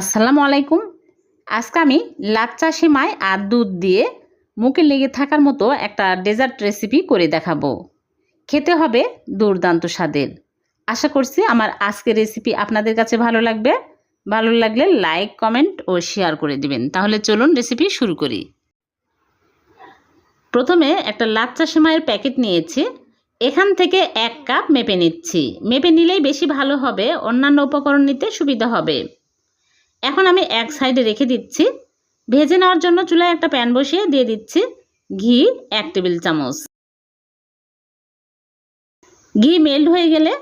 আসসালামু আলাইকুম। আজকে আমি লাচ্চা সেমাই আর দুধ দিয়ে মুখে লেগে থাকার মতো একটা ডেজার্ট রেসিপি করে দেখাবো। খেতে হবে দুর্দান্ত স্বাদের। আশা করছি আমার আজকের রেসিপি আপনাদের কাছে ভালো লাগবে। ভালো লাগলে লাইক, কমেন্ট ও শেয়ার করে দিবেন। তাহলে চলুন রেসিপি শুরু করি। প্রথমে একটা লাচ্চা সেমাইয়ের প্যাকেট নিয়েছি। এখান থেকে এক কাপ মেপে নিচ্ছি। মেপে নিলেই বেশি ভালো হবে। অন্যান্য উপকরণ নিতে সুবিধা হবে। এখন আমি এক সাইডে রেখে দিচ্ছি। ভেজে নেওয়ার জন্য চুলায় একটা প্যান বসিয়ে দিয়ে দিচ্ছি ঘি এক টেবিল চামচ। ঘি মেল্ট হয়ে গেলে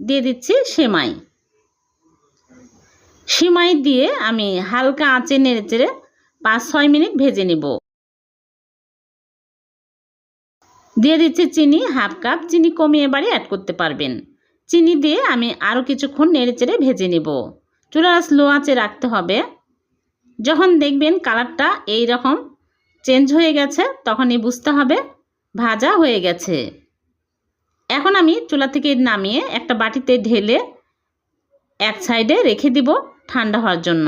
দিয়ে দিচ্ছি সেমাই। সেমাই দিয়ে আমি হালকা আঁচে নেড়ে চেড়ে পাঁচ ছয় মিনিট ভেজে নিব। দিয়ে দিচ্ছি চিনি, হাফ কাপ। চিনি কমিয়ে বাড়ি অ্যাড করতে পারবেন। চিনি দিয়ে আমি আরও কিছুক্ষণ নেড়ে চেড়ে ভেজে নেব। চুলার স্লো আঁচে রাখতে হবে। যখন দেখবেন কালারটা এই রকম চেঞ্জ হয়ে গেছে, তখনই বুঝতে হবে ভাজা হয়ে গেছে। এখন আমি চুলা থেকে নামিয়ে একটা বাটিতে ঢেলে এক সাইডে রেখে দিব ঠান্ডা হওয়ার জন্য।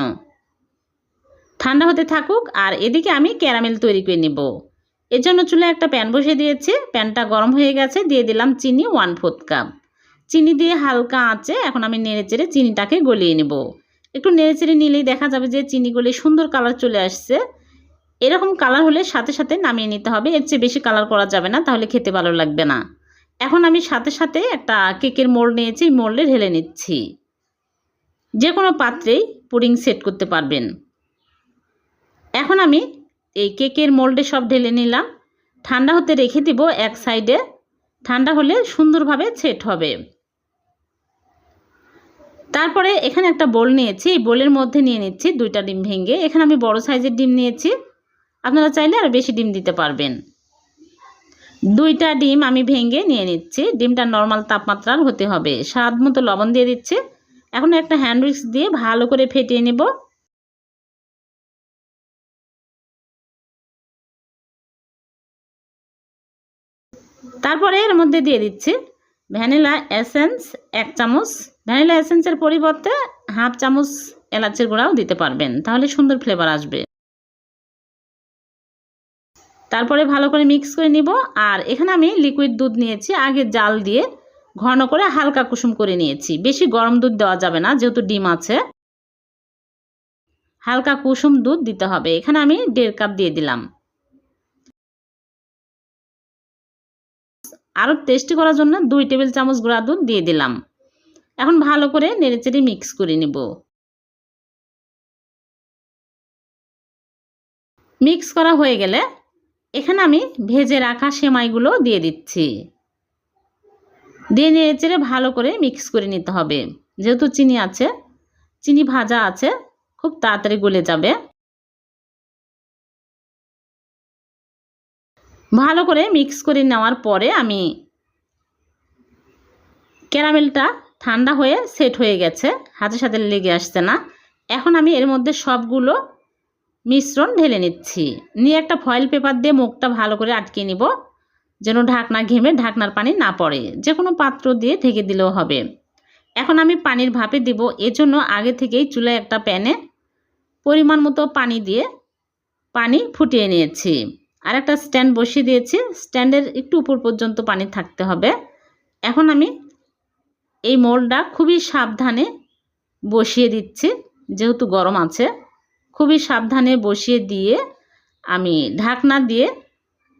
ঠান্ডা হতে থাকুক আর এদিকে আমি ক্যারামেল তৈরি করে নেব। এর জন্য চুলে একটা প্যান বসিয়ে দিয়েছি। প্যানটা গরম হয়ে গেছে, দিয়ে দিলাম চিনি ওয়ান ফোর্থ কাপ। চিনি দিয়ে হালকা আঁচে এখন আমি নেড়ে চেড়ে চিনিটাকে গলিয়ে নেব। একটু নেড়ে চেড়ে নিলেই দেখা যাবে যে চিনি গলে সুন্দর কালার চলে আসছে। এরকম কালার হলে সাথে সাথে নামিয়ে নিতে হবে। এর চেয়ে বেশি কালার করা যাবে না, তাহলে খেতে ভালো লাগবে না। এখন আমি সাথে সাথে একটা কেকের মোল্ড নিয়েছি মোল্ডে ঢেলে নিচ্ছি। যে কোনো পাত্রেই পুডিং সেট করতে পারবেন। এখন আমি এই কেকের মোল্ডে সব ঢেলে নিলাম। ঠান্ডা হতে রেখে দিব এক সাইডে। ঠান্ডা হলে সুন্দরভাবে সেট হবে। তারপরে এখানে একটা বোল নিয়েছি। এই বোলের মধ্যে নিয়ে নিচ্ছি দুইটা ডিম ভেঙে। এখানে আমি বড় সাইজের ডিম নিয়েছি। আপনারা চাইলে আরও বেশি ডিম দিতে পারবেন। দুইটা ডিম আমি ভেঙে নিয়ে নিচ্ছি। ডিমটা নর্মাল তাপমাত্রার হতে হবে। স্বাদ মতো লবণ দিয়ে দিচ্ছি। এখন একটা হ্যান্ড উইক্স দিয়ে ভালো করে ফেটিয়ে নেব। তারপরে এর মধ্যে দিয়ে দিচ্ছি ভ্যানিলা এসেন্স এক চামচ। ভ্যানিলা এসেন্সের পরিবর্তে হাফ চামচ এলাচের গুঁড়াও দিতে পারবেন, তাহলে সুন্দর ফ্লেভার আসবে। তারপরে ভালো করে মিক্স করে নিব, আর এখানে আমি লিকুইড দুধ নিয়েছি, আগে জাল দিয়ে ঘন করে হালকা কুসুম করে নিয়েছি। বেশি গরম দুধ দেওয়া যাবে না, যেহেতু ডিম আছে। হালকা কুসুম দুধ দিতে হবে, এখানে আমি দেড় কাপ দিয়ে দিলাম। আরও টেস্টি করার জন্য দুই টেবিল চামচ গুঁড়া দুধ দিয়ে দিলাম। এখন ভালো করে নেড়েচেড়ে মিক্স করে নেব। মিক্স করা হয়ে গেলে এখানে আমি ভেজে রাখা সেমাইগুলো দিয়ে দিচ্ছি। দিয়ে নেড়েচেড়ে ভালো করে মিক্স করে নিতে হবে। যেহেতু চিনি আছে, চিনি ভাজা আছে, খুব তাড়াতাড়ি গলে যাবে। ভালো করে মিক্স করে নেওয়ার পরে আমি ক্যারামেলটা ঠান্ডা হয়ে সেট হয়ে গেছে, হাতের সাথে লেগে আসছে না। এখন আমি এর মধ্যে সবগুলো মিশ্রণ ঢেলে নিচ্ছি। নিয়ে একটা ফয়েল পেপার দিয়ে মুখটা ভালো করে আটকে নিব, যেন ঢাকনা ঘেমে ঢাকনার পানি না পড়ে। যে কোনো পাত্র দিয়ে ঢেকে দিলেও হবে। এখন আমি পানির ভাপে দিব। এজন্য আগে থেকেই চুলায় একটা প্যানে পরিমাণ মতো পানি দিয়ে পানি ফুটিয়ে নিয়েছি। আর একটা স্ট্যান্ড বসিয়ে দিয়েছি। স্ট্যান্ডের একটু উপর পর্যন্ত পানি থাকতে হবে। এখন আমি এই মোলটা খুবই সাবধানে বসিয়ে দিচ্ছি, যেহেতু গরম আছে। খুবই সাবধানে বসিয়ে দিয়ে আমি ঢাকনা দিয়ে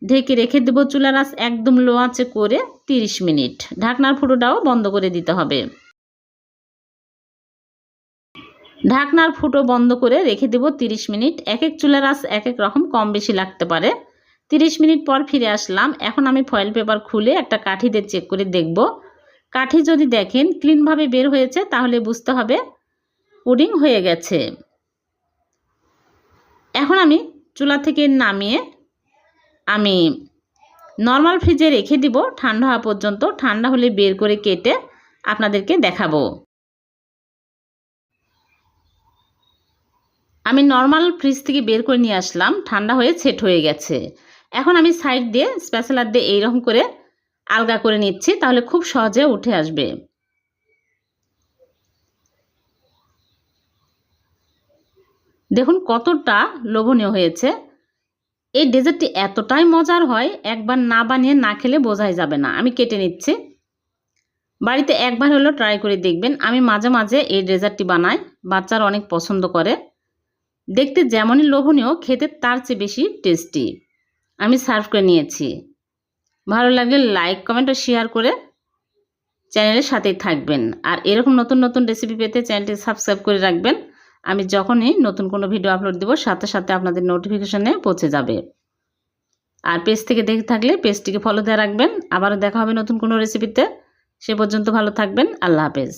ঢেকে রেখে দেবো চুলার আঁচ একদম লো আঁচে করে 30 মিনিট। ঢাকনার ফুটোটাও বন্ধ করে দিতে হবে। ঢাকনার ফুটো বন্ধ করে রেখে দেবো 30 মিনিট। এক এক চুলার আঁচ এক এক রকম কম বেশি লাগতে পারে। 30 মিনিট পর ফিরে আসলাম। এখন আমি ফয়েল পেপার খুলে একটা কাঠি দিয়ে চেক করে দেখব কাঠি যদি দেখেন, ক্লিনভাবে বের হয়েছে, তাহলে বুঝতে হবে পুডিং হয়ে গেছে। এখন আমি চুলা থেকে নামিয়ে আমি নর্মাল ফ্রিজে রেখে দিব। ঠান্ডা হওয়া পর্যন্ত, ঠান্ডা হলে বের করে কেটে আপনাদেরকে দেখাবো। আমি নর্মাল ফ্রিজ থেকে বের করে নিয়ে আসলাম, ঠান্ডা হয়ে সেট হয়ে গেছে। এখন আমি সাইড দিয়ে, স্পেশালার দিয়ে এইরকম করে আলগা করে নিচ্ছি, তাহলে খুব সহজে উঠে আসবে। দেখুন কতটা লোভনীয় হয়েছে। এই ডেজার্টটি এতটাই মজার হয়, একবার না বানিয়ে না খেলে বোঝাই যাবে না। আমি কেটে নিচ্ছি। বাড়িতে একবার হলেও ট্রাই করে দেখবেন। আমি মাঝে মাঝে এই ডেজার্টটি বানাই, বাচ্চারা অনেক পছন্দ করে। দেখতে যেমনই লোভনীয়, খেতে তার চেয়ে বেশি টেস্টি। আমি সার্ভ করে নিয়েছি। ভালো লাগলে লাইক কমেন্ট ও শেয়ার করে চ্যানেলের সাথেই থাকবেন। আর এরকম নতুন নতুন রেসিপি পেতে চ্যানেলটি সাবস্ক্রাইব করে রাখবেন। আমি যখনই নতুন কোনো ভিডিও আপলোড দেব, সাথে সাথে আপনাদের নোটিফিকেশানে পৌঁছে যাবে। আর পেজ থেকে দেখে থাকলে পেজটিকে ফলো দিয়ে রাখবেন। আবারও দেখা হবে নতুন কোনো রেসিপিতে সে পর্যন্ত ভালো থাকবেন। আল্লাহ হাফেজ।